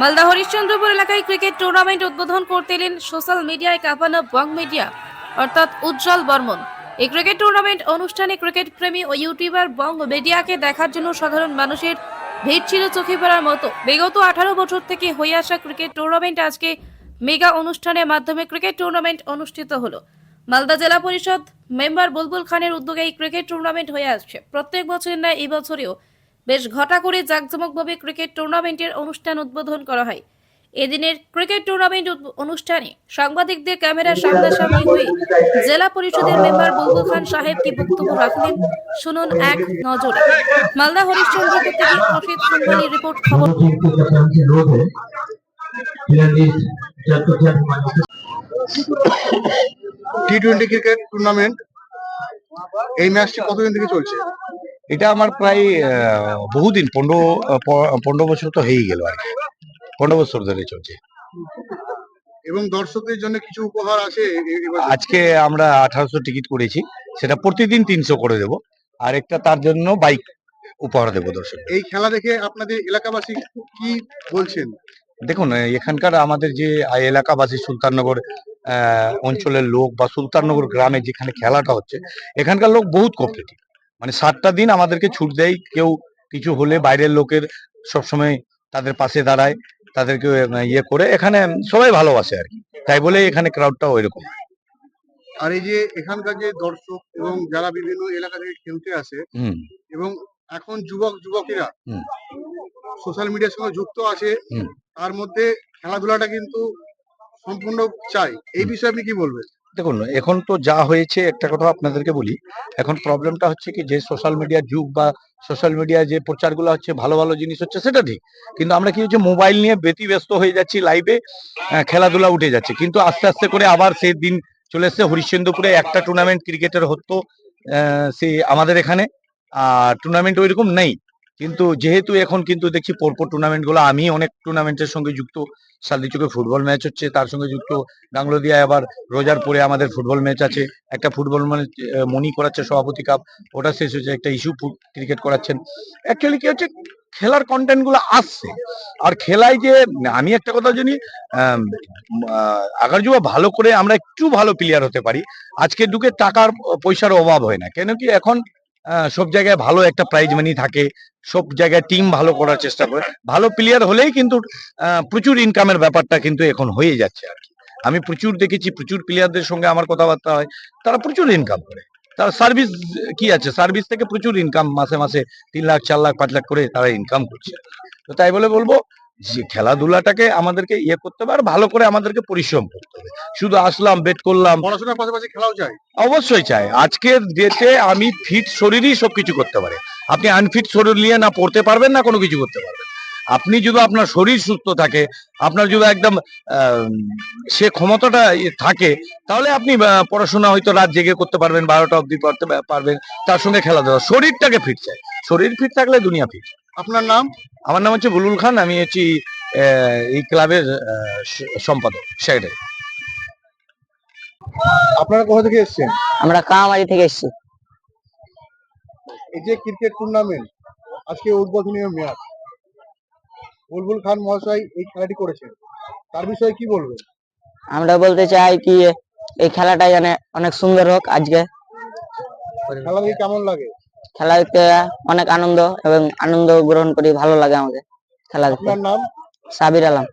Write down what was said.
মালদা হরিশ্চন্দ্রপুর এলাকায় cricket tournament উদ্বোধন করতে এলেন সোশ্যাল মিডিয়ায় কাঁপানো বং মিডিয়া, অর্থাৎ উজ্জ্বল বর্মন। এই ক্রিকেট টুর্নামেন্ট অনুষ্ঠানে ক্রিকেট প্রেমী ও ইউটিউবার বং মিডিয়াকে দেখার জন্য সাধারণ মানুষের ভিড় ছিল চোখে পড়ার মতো। বিগত আঠারো বছর থেকে হয়ে আসা ক্রিকেট টুর্নামেন্ট আজকে মেগা অনুষ্ঠানের মাধ্যমে ক্রিকেট টুর্নামেন্ট অনুষ্ঠিত হলো। মালদা জেলা পরিষদ মেম্বার বুলবুল খানের উদ্যোগে এই ক্রিকেট টুর্নামেন্ট হয়ে আসছে। প্রত্যেক বছরের ন্যায় এই বছরেও বেশ ঘটা করে জাঁকজমকভাবে ক্রিকেট টুর্নামেন্টের অনুষ্ঠান উদ্বোধন করা হয়। এদিনের ক্রিকেট টুর্নামেন্ট অনুষ্ঠানে সাংবাদিকদের ক্যামেরার সামনাসামনি হয়ে জেলা পরিষদের মেম্বার বুলবুল খান সাহেব কি বক্তব্য রাখলেন শুনুন এক নজরে। মালদা হরিশ্চন্দ্রপুর থেকে অসিত কুম্বলি রিপোর্ট খবর। টি টোয়েন্টি ক্রিকেট টুর্নামেন্ট এই ম্যাচটি কতদিন থেকে চলছে? এটা আমার প্রায় বহুদিন পনেরো পনেরো বছর তো হয়েই গেল আর কি। পনেরো বছর ধরে চলছে। এবং দর্শকদের জন্য কিছু উপহার আছে আজকে আমরা আঠারোশো টিকিট করেছি। সেটা প্রতিদিন তিনশো করে দেব। আর একটা তার জন্য বাইক উপহার দেবো দর্শক এই খেলা দেখে আপনাদের এলাকাবাসী কি বলছেন? দেখুন এখানকার আমাদের যে এলাকাবাসী সুলতাননগর আহ, অঞ্চলের লোক বা সুলতাননগর গ্রামে যেখানে খেলাটা হচ্ছে এখানকার লোক বহুত কোঅপারেটিভ মানে সাতটা দিন আমাদেরকে ছুট দেয়। কেউ কিছু হলে বাইরের লোকের সবসময় তাদের পাশে দাঁড়ায় তাদেরকে ইয়ে করে। এখানে সবাই ভালোবাসে আর কি। তাই বলে এখানে ক্রাউডটাও এরকম আর এই যে এখানকার যে দর্শক এবং যারা বিভিন্ন এলাকা থেকে খেলতে আসে এবং এখন যুবক যুবকেরা সোশ্যাল মিডিয়ার সঙ্গে যুক্ত আছে তার মধ্যে খেলাধুলাটা কিন্তু সম্পূর্ণ চাই। এই বিষয়ে আপনি কি বলবেন? দেখুন, এখন তো যা হয়েছে, একটা কথা আপনাদেরকে বলি। এখন প্রবলেমটা হচ্ছে কি, যে সোশ্যাল মিডিয়ার যুগ বা সোশ্যাল মিডিয়ায় যে প্রচারগুলো হচ্ছে, ভালো ভালো জিনিস হচ্ছে, সেটা ঠিক। কিন্তু আমরা কি হচ্ছে মোবাইল নিয়ে ব্যতিব্যস্ত হয়ে যাচ্ছি লাইভে খেলাধুলা উঠে যাচ্ছে। কিন্তু আস্তে আস্তে করে আবার সেই দিন চলে এসছে, হরিশ্চন্দ্রপুরে একটা টুর্নামেন্ট ক্রিকেটের হতো সে আমাদের এখানে। আর টুর্নামেন্ট ওইরকম নেই। কিন্তু যেহেতু এখন কিন্তু দেখছি পরপর টুর্নামেন্টগুলো, আমি অনেক টুর্নামেন্টের সঙ্গে যুক্ত। সালদি চোখে ফুটবল ম্যাচ হচ্ছে, তার সঙ্গে যুক্ত। গাংলোদিয়ায় আবার রোজার পরে আমাদের ফুটবল ম্যাচ আছে। একটা ফুটবল মানে মনি করাচ্ছে সভাপতি কাপ ওটা শেষ হয়েছে, একটা ইস্যু ক্রিকেট করাচ্ছেন। অ্যাকচুয়ালি কি হচ্ছে, খেলার কন্টেন্টগুলো আসছে। আর খেলায় যে, আমি একটা কথা জানি আগার যুবা ভালো করে আমরা একটু ভালো প্লেয়ার হতে পারি। আজকের যুগে টাকার পয়সার অভাব হয় না। কেন কি এখন সব জায়গায় ভালো একটা প্রাইজ মানি থাকে। সব জায়গায় টিম ভালো করার চেষ্টা করে। ভালো প্লেয়ার হলেই কিন্তু প্রচুর ইনকামের ব্যাপারটা কিন্তু এখন হয়ে যাচ্ছে আর কি। আমি প্রচুর দেখেছি, প্রচুর প্লেয়ারদের সঙ্গে আমার কথাবার্তা হয়। তারা প্রচুর ইনকাম করে। তার সার্ভিস কি আছে? সার্ভিস থেকে প্রচুর ইনকাম মাসে মাসে তিন লাখ, চার লাখ, পাঁচ লাখ করে তারা ইনকাম করছে। তো তাই বলে বলব যে খেলাধুলাটাকে আমাদেরকে ইয়ে করতে হবে আর ভালো করে আমাদেরকে পরিশ্রম করতে হবে। শুধু আসলাম বেট করলাম। পড়াশোনার পাশাপাশি খেলাও চাই? অবশ্যই চাই। আজকের ডেটে আমি ফিট শরীরই সবকিছু করতে পারে। আপনি আনফিট শরীর নিয়ে না পড়তে পারবেন না কোনো কিছু করতে পারবেন। আপনি যদি আপনার শরীর সুস্থ থাকে আপনার যদি একদম সে ক্ষমতাটা থাকে তাহলে আপনি পড়াশোনা হয়তো রাত জেগে করতে পারবেন বারোটা অবধি পড়তে পারবেন তার সঙ্গে খেলাধুলা। শরীরটাকে ফিট চাই। শরীর ফিট থাকলে দুনিয়া ফিট আপনার নাম? আমার নাম হচ্ছে বুলুল খান আমি হচ্ছি আহ, এই ক্লাবের আহ, সম্পাদক সেক্রেটারি। আপনারা কোথা থেকে এসেছেন? আমরা কামারি থেকে এসেছি। এই যে ক্রিকেট টুর্নামেন্ট আজকে উদ্বোধনীয় ম্যাচ বুলবুল খান মহাশয় এই খেলাটি করেছেন। তার বিষয়ে কি বলবেন? আমরা বলতে চাই কি এই খেলাটা জানে অনেক সুন্দর হোক আজকে। খেলা দেখে কেমন লাগে? খেলা দেখতে অনেক আনন্দ এবং আনন্দ গ্রহণ করি ভালো লাগে আমাকে খেলা দেখতে। সাবির আলম।